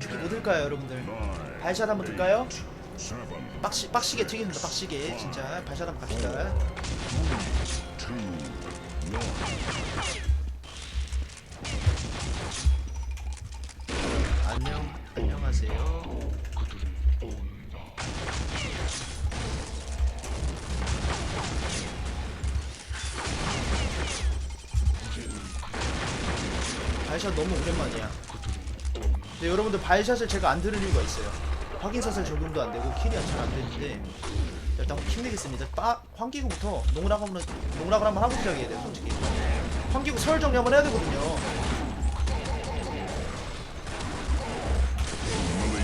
자 무기 뭐 들까요 여러분들? 발샷 한번 들까요? 빡시, 빡시게 튀깁니다 빡시게. 진짜 발샷 한번 갑시다. 안녕 안녕하세요. 발샷 너무 오랜만이야 근데 여러분들 발샷을 제가 안 들을 이유가 있어요. 확인샷을 적용도 안 되고 킬이 잘 안 되는데 일단 힘내겠습니다. 빠, 환기구부터 농락 한번 농락을 한번 하고 시작해야 돼요 솔직히. 환기구 서열 정리 한번 해야 되거든요.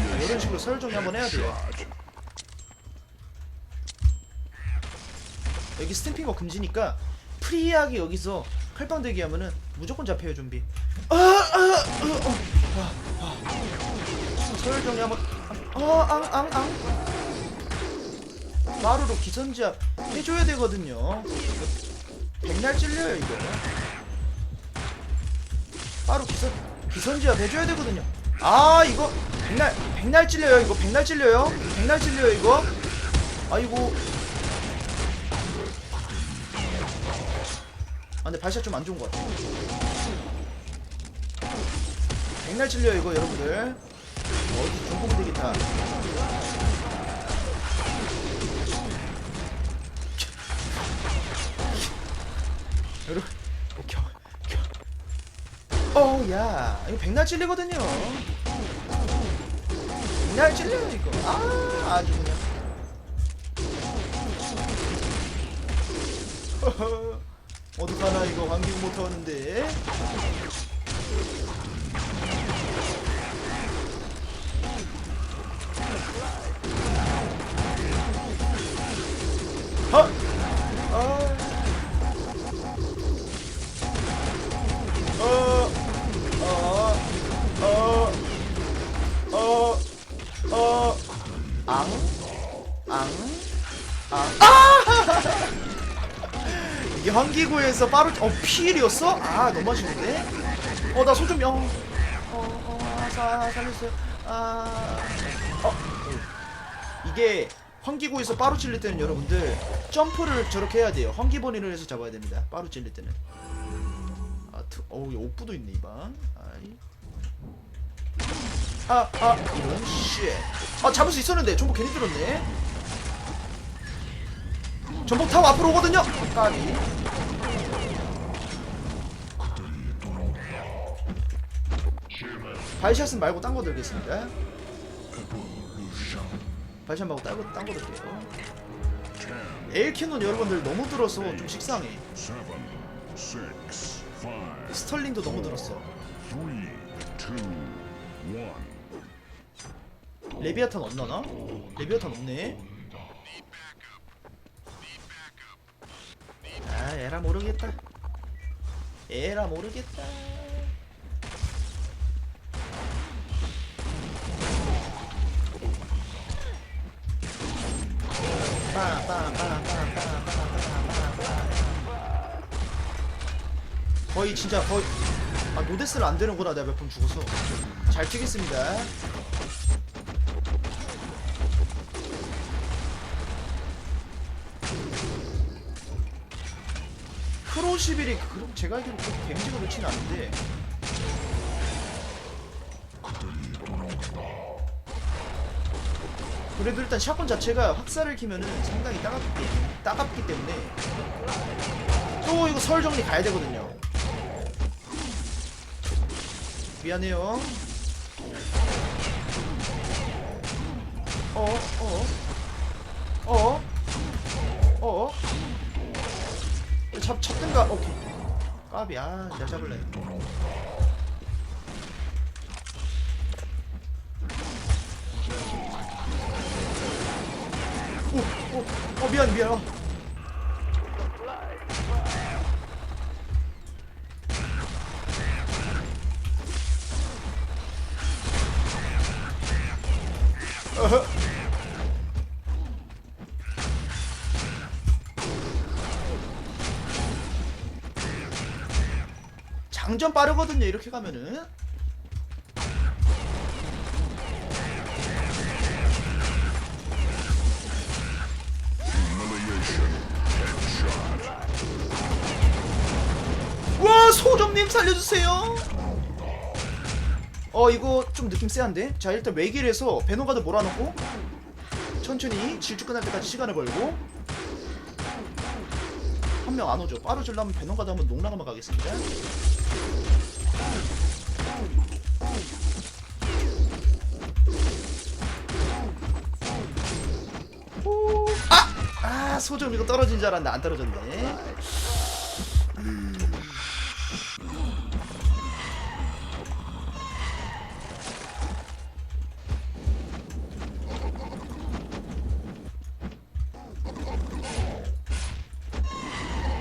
자, 이런 식으로 서열 정리 한번 해야 돼요. 여기 스탬핑거 금지니까 프리하게 여기서 칼빵 대기 하면은 무조건 잡혀요 좀비. 아, 아, 아, 아. 서열 정리 한번. 아앙앙앙. 마루로 기선제압 해줘야 되거든요. 백날 찔려요 이거. 바로 기선 기선제압 해줘야 되거든요. 아 이거 백날 백날 찔려요 이거. 백날 찔려요? 백날 찔려요 이거? 아이고. 아 근데 발샷 좀 안 좋은 것 같아 백날 찔려요 이거 여러분들 어디 중공 되겠다. 여러분 겨, 겨. 어야 이거 백날 찔리거든요. 백날 찔려요 이거. 아 아주 그냥. 어떡하나 이거. 환기구 못하는데 기구에서 빠르 어 피일이었어? 아 너무 아쉬운데? 어나 소좀 영. 어, 어, 사, 살렸어요. 아, 어, 이게 환기구에서 빠루 찔릴 때는 여러분들 점프를 저렇게 해야 돼요. 환기버니를 해서 잡아야 됩니다. 빠루 찔릴 때는. 아, 트, 어우, 옥부도 있네 이반. 아이. 아, 아, 이런 쉣. 아, 잡을 수 있었는데 전복 괜히 들었네. 전복 타고 앞으로 오거든요. 까비. 발샷은 말고 딴 거 들겠습니다. 발샷 말고 딴 거 딴거 들게요. 에일캐논 여러분들 너무 들어서 좀 식상해. 스털링도 너무 들었어. 레비아탄 없나나? 레비아탄 없네. 아 에라 모르겠다. 에라 모르겠다. 거의 진짜 거의 아 노데스를 안 되는구나 내가 몇 번 죽어서. 잘 튀겠습니다. 크로시빌이 그 제가 알기로 그렇게 데미지가 좋지는 않은데 그래도 일단 샷건 자체가 확살을 키면은 상당히 따갑기, 따갑기 때문에 또 이거 설 정리 가야 되거든요. 미안해요. 어, 어, 어, 어, 잡, 잡든가, 오케이. 까비, 아, 내가 잡을래. 어, 미안, 미안. 어. 장전 빠르거든요 이렇게 가면은 형님 살려주세요. 어 이거 좀 느낌 쎄한데? 자 일단 외길에서 베노가드 몰아넣고 천천히 질주 끝날 때까지 시간을 벌고 한 명 안 오죠. 빠르질라면 베노가드 한번 농락하면 가겠습니다. 오, 아! 아 소점 이거 떨어진 줄 알았는데 안 떨어졌네.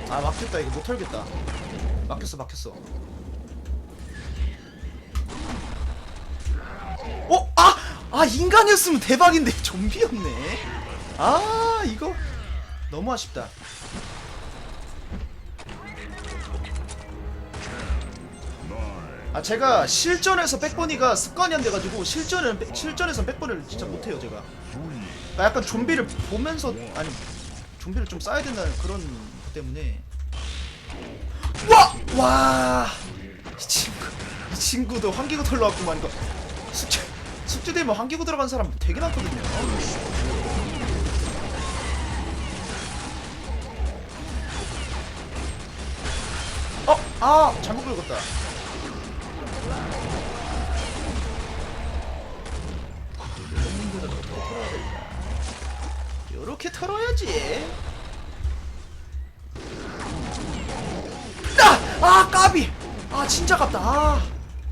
아 막혔다. 이거 못 털겠다. 막혔어 막혔어. 어? 아! 아 인간이었으면 대박인데. 좀비였네. 아 이거 너무 아쉽다. 아 제가 실전에서 백번이가 습관이 안 돼가지고 실전은 백- 실전에선 백번을 진짜 못해요 제가. 아, 약간 좀비를 보면서 아니 좀비를 좀 쌓아야 된다는 그런 것 때문에 와! 와! 이 친구 이 친구도 환기구 털러왔구만 이거 숙제 숙제 되면 환기구 들어간 사람 되게 많거든요 어! 아! 잘못 긁었다 요렇게 털어야지 아! 아 까비! 아 진짜 깝다. 아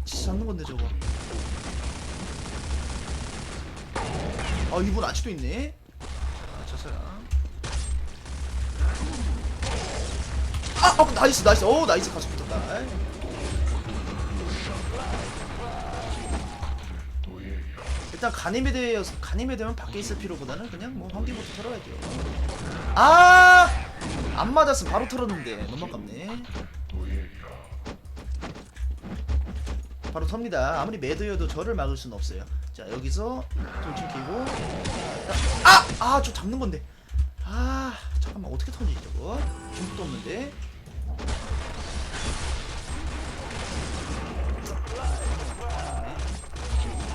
진짜 잡는 건데 저거. 아 이분 아직도 있네? 아 저 사람. 아 어, 나이스 나이스. 오 나이스. 같이 붙었다. 일단 가니메드여서 가니메드면 밖에 있을 필요보다는 그냥 뭐 환기부터 털어야죠. 아안 맞았으면 바로 털었는데. 너무 아깝네 바로 텁니다. 아무리 매드여도 저를 막을 수는 없어요. 자 여기서 돌진 끼고 아! 아! 저 잡는 건데 아 잠깐만 어떻게 터지지 저거 중국도 없는데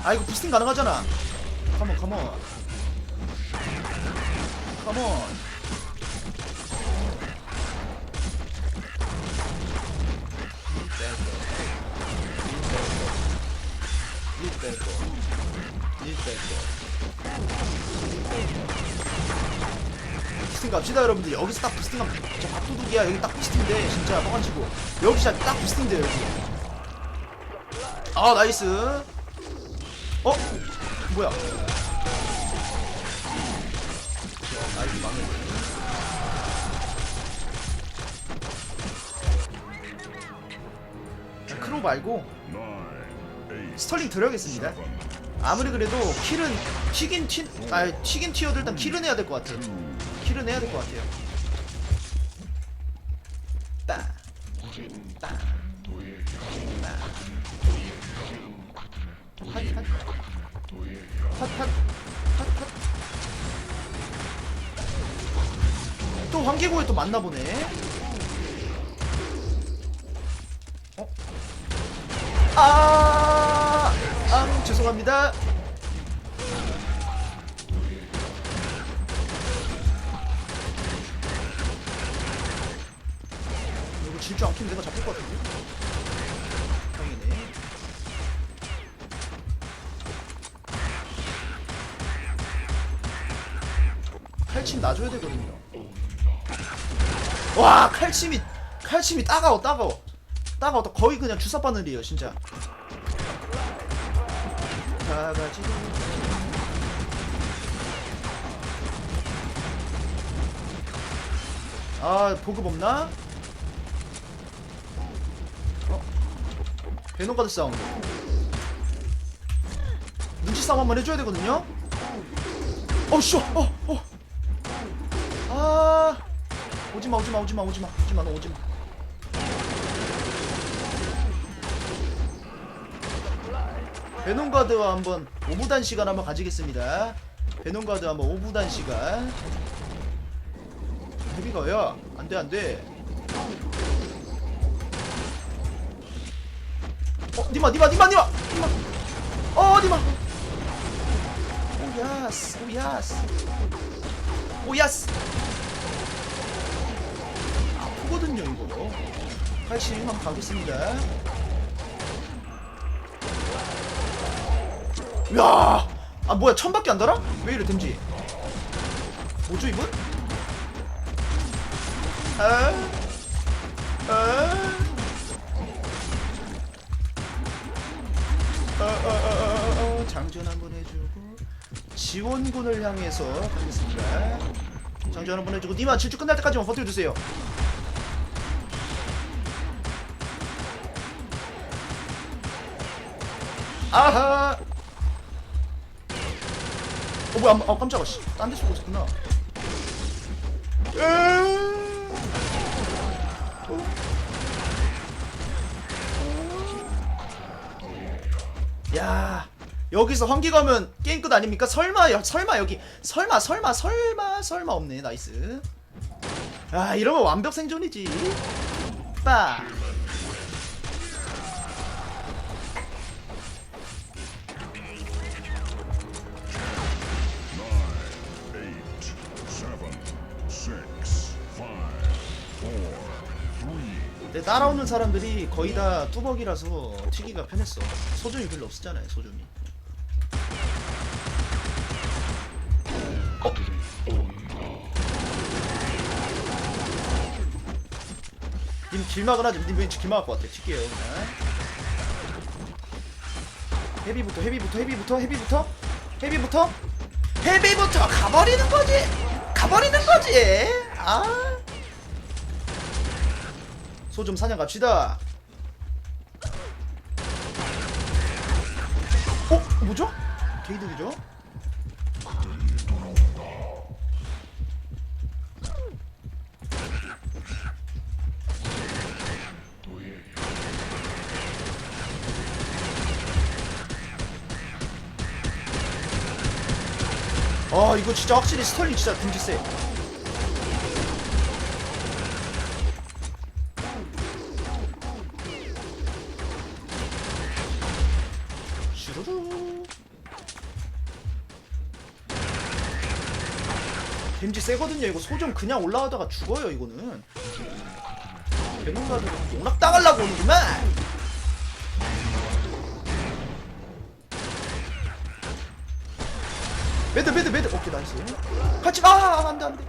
아 이거 부스팅 가능하잖아 컴온 컴온 컴온 부스팅 갑시다 여러분들. 여기서 딱 부스팅 하면 저 밥도둑이야. 여기 딱 부스팅돼 진짜 뻥안치고. 여기 진짜 딱 부스팅돼 여기 아 나이스. 어? 뭐야? 나이스 망했네 자, 크로 말고 스털링 들어야겠습니다. 아무리 그래도 킬은 튀긴 튀, 아 튀긴 튀어도 일단 킬은 해야 될 것 같아요. 킬은 해야 될 것 같아요. 따, 따, 따. 핫, 핫, 핫, 핫, 핫, 핫. 또 환기고에 또 만나 보네. 죄송합니다. 이거 질주 않긴 내가 잡힐 것 같은데. 칼침 놔줘야 되거든요. 와 칼침이 칼침이 따가워 따가워 따가워 거의 그냥 주사 바늘이에요 진짜. 가가지고 아 보급 없나? 어? 베노가드 사운드 눈치 싸움 한번 해줘야 되거든요? 어씨 어! 어! 아 오지마 오지마 오지마 오지마 오지마 너 오지마 베논가드와 한번 오부단 시간 한번 가지겠습니다. 베논가드 한번 오부단 시간. 헤비가 야 안돼 안돼. 어 니마 니마 니마 니마! 니마! 어 니마! 오 야스 오 야스. 오 야스. 아프거든요 이거. 팔심 한번 가겠습니다 야, 아 뭐야 천밖에 안 달아? 왜 이래 댐지? 뭐죠 이분? 아, 아, 어, 어, 어, 어, 어, 장전 한번 해주고 지원군을 향해서 가겠습니다. 장전 한번 해주고 니마 질주 끝날 때까지만 버텨주세요. 아하. 어 뭐야 아 깜짝아 씨딴 데서 보고 있었구나. 야 여기서 환기 가면 게임 끝 아닙니까? 설마 여, 설마 여기 설마 설마 설마 설마 없네. 나이스. 아 이러면 완벽 생존이지. 빠 내 따라오는 사람들이 거의 다 뚜벅이라서 튀기가 편했어. 소중이 별로 없었잖아요 소중이. 님 길막을 하지 님 왠지 길막할 것 같아 튀게요 그냥. 헤비부터 헤비부터 헤비부터 헤비부터. 헤비부터? 헤비부터 가버리는 거지! 가버리는 거지! 아 소 좀 사냥 갑시다. 어? 뭐죠? 게이득이죠? 아 이거 진짜 확실히 스털링 진짜 등지 세. 세거든요. 이거 소좀 그냥 올라가다가 죽어요 이거는. 배농가도 용락 당하려고 오는구만. 매드 매드 매드. 오케이 나이스. 같이 아 안돼 안돼.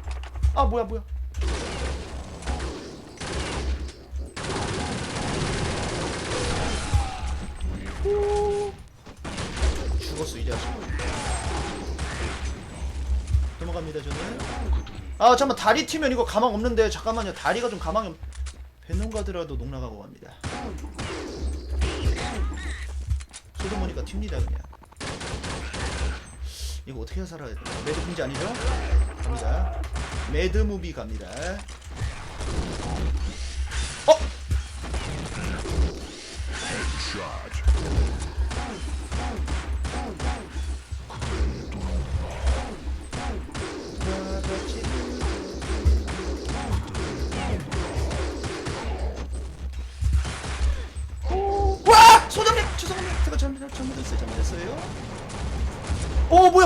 아 뭐야 뭐야. 오. 죽었어 이 자식 넘어갑니다 저는. 아 잠깐만 다리 튀면 이거 가망 없는데 잠깐만요. 다리가 좀 가망이 없... 배농가더라도 농락하고 갑니다. 소드모니까 튑니다 그냥. 이거 어떻게 살아야 되나 매드 분지 아니죠? 갑니다. 매드 무비 갑니다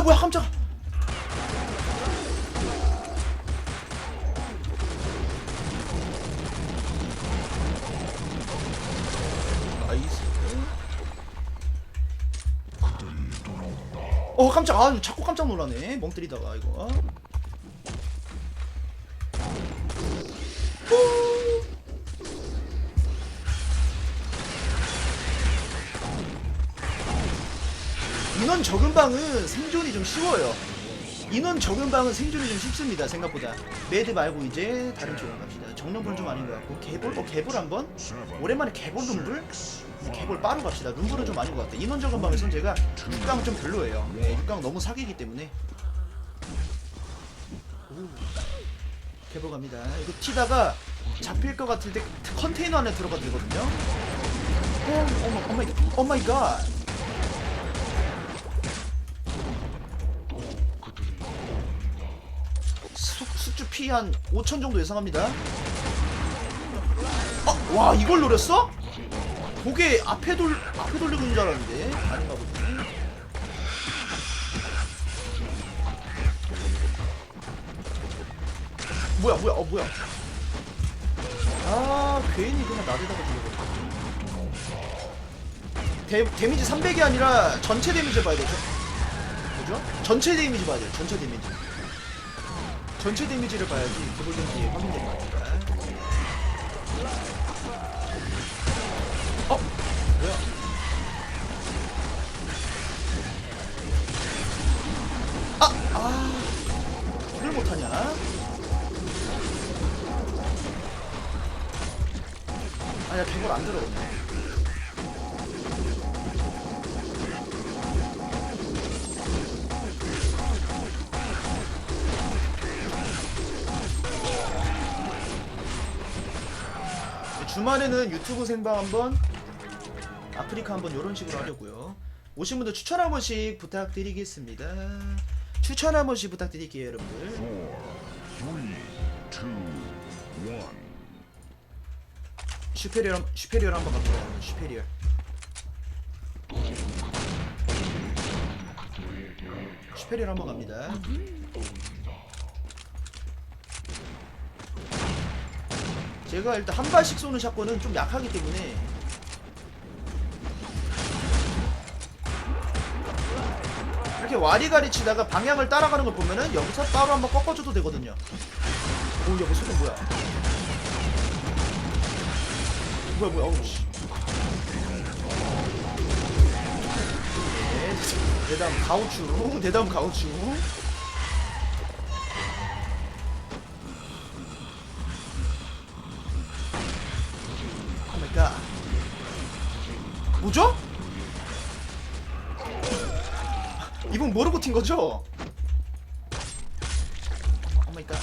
뭐야, 뭐야. 나이스. 어, 깜짝, 아, 자꾸 깜짝 놀라네. 멍 때리다가, 이거. 인원 적은 방은 생존이 좀 쉬워요. 인원 적은 방은 생존이 좀 쉽습니다. 생각보다. 매드 말고 이제 다른 쪽으로 갑시다. 정령불은 좀 아닌 것 같고 개볼? 어 개볼 한번? 오랜만에 개볼 룸불? 개볼 빠로 갑시다. 룸불은 좀 아닌 것 같아. 인원 적은 방에선 제가 6강 좀 별로예요. 네, 6강 너무 사기이기 때문에. 오. 개볼 갑니다. 이거 튀다가 잡힐 것 같을 때 컨테이너 안에 들어가 되거든요. 어, 어머, 어마이, 어마이 갓. 숙, 숙주 피 한 5천 정도 예상합니다. 어? 와 이걸 노렸어? 고개 앞에 돌 앞에 돌리고 있는 줄 알았는데 아닌가 보네. 뭐야 뭐야 어 뭐야 아 괜히 그냥 나대다가 죽여버렸네 데, 데미지 300이 아니라 전체 데미지 봐야 되죠 뭐죠? 전체 데미지 봐야 돼요 전체 데미지 전체 데미지를 봐야지 기본적인 확인될 것 같으니까 어? 뭐야? 아! 아! 이걸 못하냐? 아야 저걸 안 들어오네 주말에는 유튜브 생방 한번 아프리카 한번 이런 식으로 하려고요. 오신 분들 추천 한 번씩 부탁드리겠습니다. 추천 한 번씩 부탁드릴게요, 여러분들. Four, three, two, one. 슈페리얼 한- 슈페리얼 한번 갑니다. 슈페리얼. 슈페리얼 한번 갑니다. 제가 일단 한 발씩 쏘는 샷건은 좀 약하기 때문에 이렇게 와리가리 치다가 방향을 따라가는 걸 보면은 여기서 따로 한번 꺾어줘도 되거든요. 오 여기 소금 뭐야? 뭐야 뭐야 어우 씨. 네, 대담 가우추 대담 가우추 이분 모르고 튄 거죠? 오 마이 갓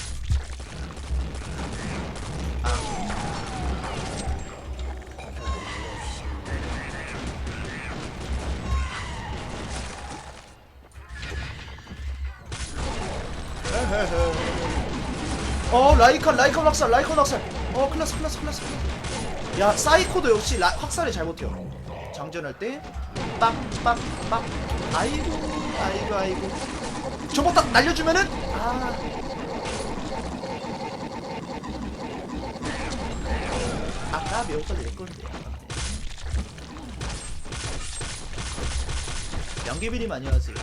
어 라이컨 라이컨 확살 라이컨 확살 어 클라스 클라스 클라스 클라스. 야 사이코도 역시 라, 확살을 잘 버텨 장전할 때 빡빡빡 아이고 아이고 아이고. 저거 딱 날려주면은? 아. 아까 매우까지 낼 건데. 연기비님 안녕하세요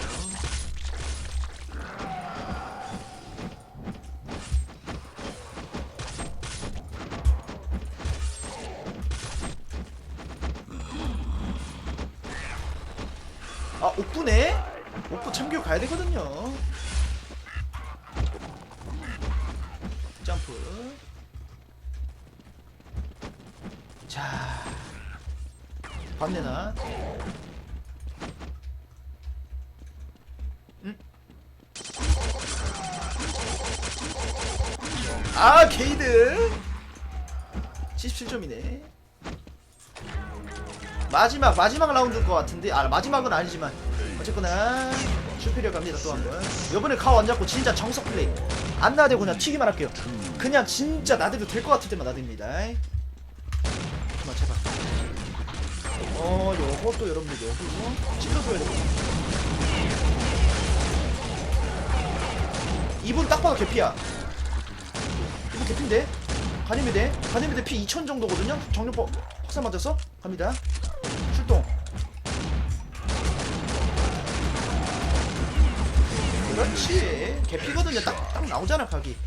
77점이네. 마지막 마지막 라운드일 것 같은데 아 마지막은 아니지만. 어쨌거나 슈페리어 갑니다 또 한 번. 이번에 가오 안 잡고 진짜 정석 플레이. 안 나대고 그냥 튀기만 할게요. 그냥 진짜 나대도 될 것 같을 때만 나댑니다. 그만 제발 어 요것도 여러분들 요거. 찔러줘야 되거든 이분 딱 봐도 개피야. 이분 개피인데 가니미대 가니미대 피2000 정도거든요? 정력포 확산 맞았어? 갑니다. 출동. 그렇지. 개피거든요. 딱, 딱 나오잖아 각이.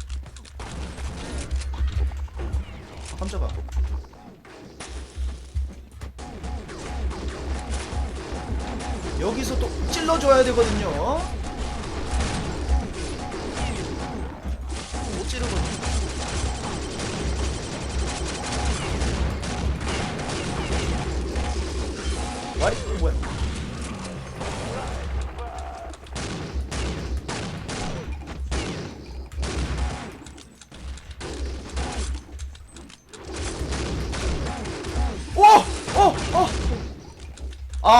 아, 깜짝아 여기서 또 찔러줘야 되거든요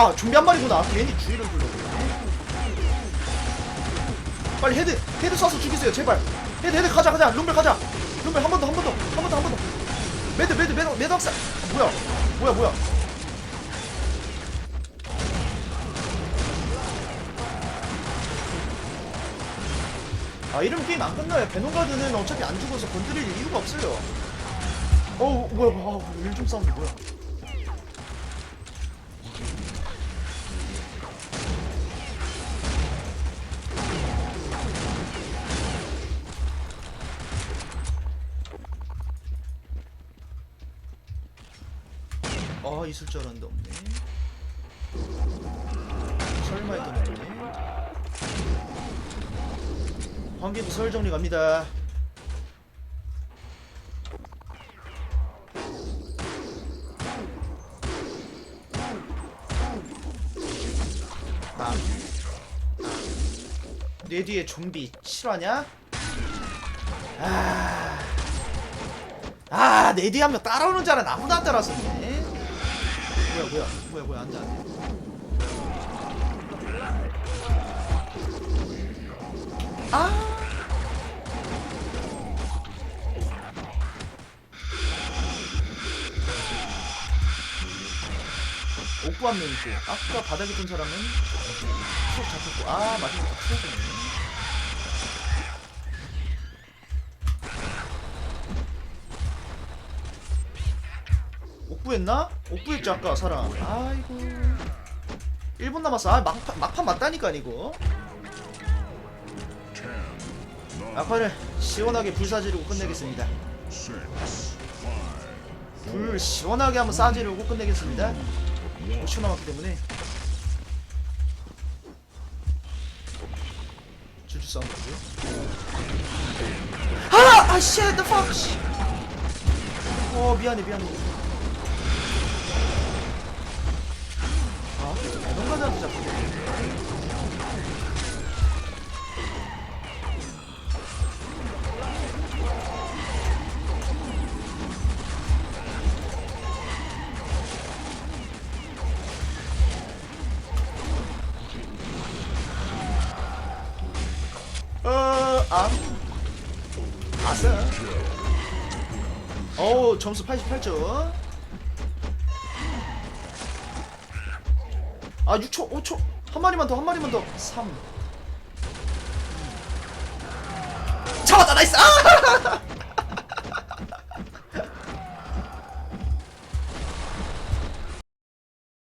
아 좀비 한 마리구나 괜히 주의를 불러. 빨리 헤드 헤드 쏴서 죽이세요 제발. 헤드 헤드 가자 가자. 룸벨 가자. 룸벨 한 번 더 한 번 더 한 번 더 한 번더. 매드 매드 매드 매드 학살. 아, 뭐야? 뭐야 뭐야? 아 이름 게임 안 끝나요. 베노가드는 어차피 안 죽어서 건드릴 이유가 없어요. 어우 뭐야 어우 일좀 싸우는 뭐야. 아, 뭐, 관계부 설 정리 갑니다 아. 내 뒤에 좀비 실화냐? 아, 아, 내 뒤에 한 명 따라오는 줄 알았는데 아무도 안 따라왔었네. 뭐야, 뭐야, 뭐야, 뭐야, 안 돼. 아. 옥부 한명 있고 아까 바닥에 둔 사람은 추억 잡혔고 아 마지막 다 추억이네. 옥부했나? 옥부했지 아까 사람. 아이고. 1분 남았어. 아 막판, 막판 맞다니까 이거. 막판을 시원하게 불사지르고 끝내겠습니다. 불 시원하게 한번 싸지르고 끝내겠습니다 5초 남았기 때문에 줄줄 싸움이고요 아! 아 쉣! the! 씨. 어 미안해 미안해 아 대동가자한테 잡혔네 점수 88점. 아, 6초, 5초. 한 마리만 더, 한 마리만 더. 3.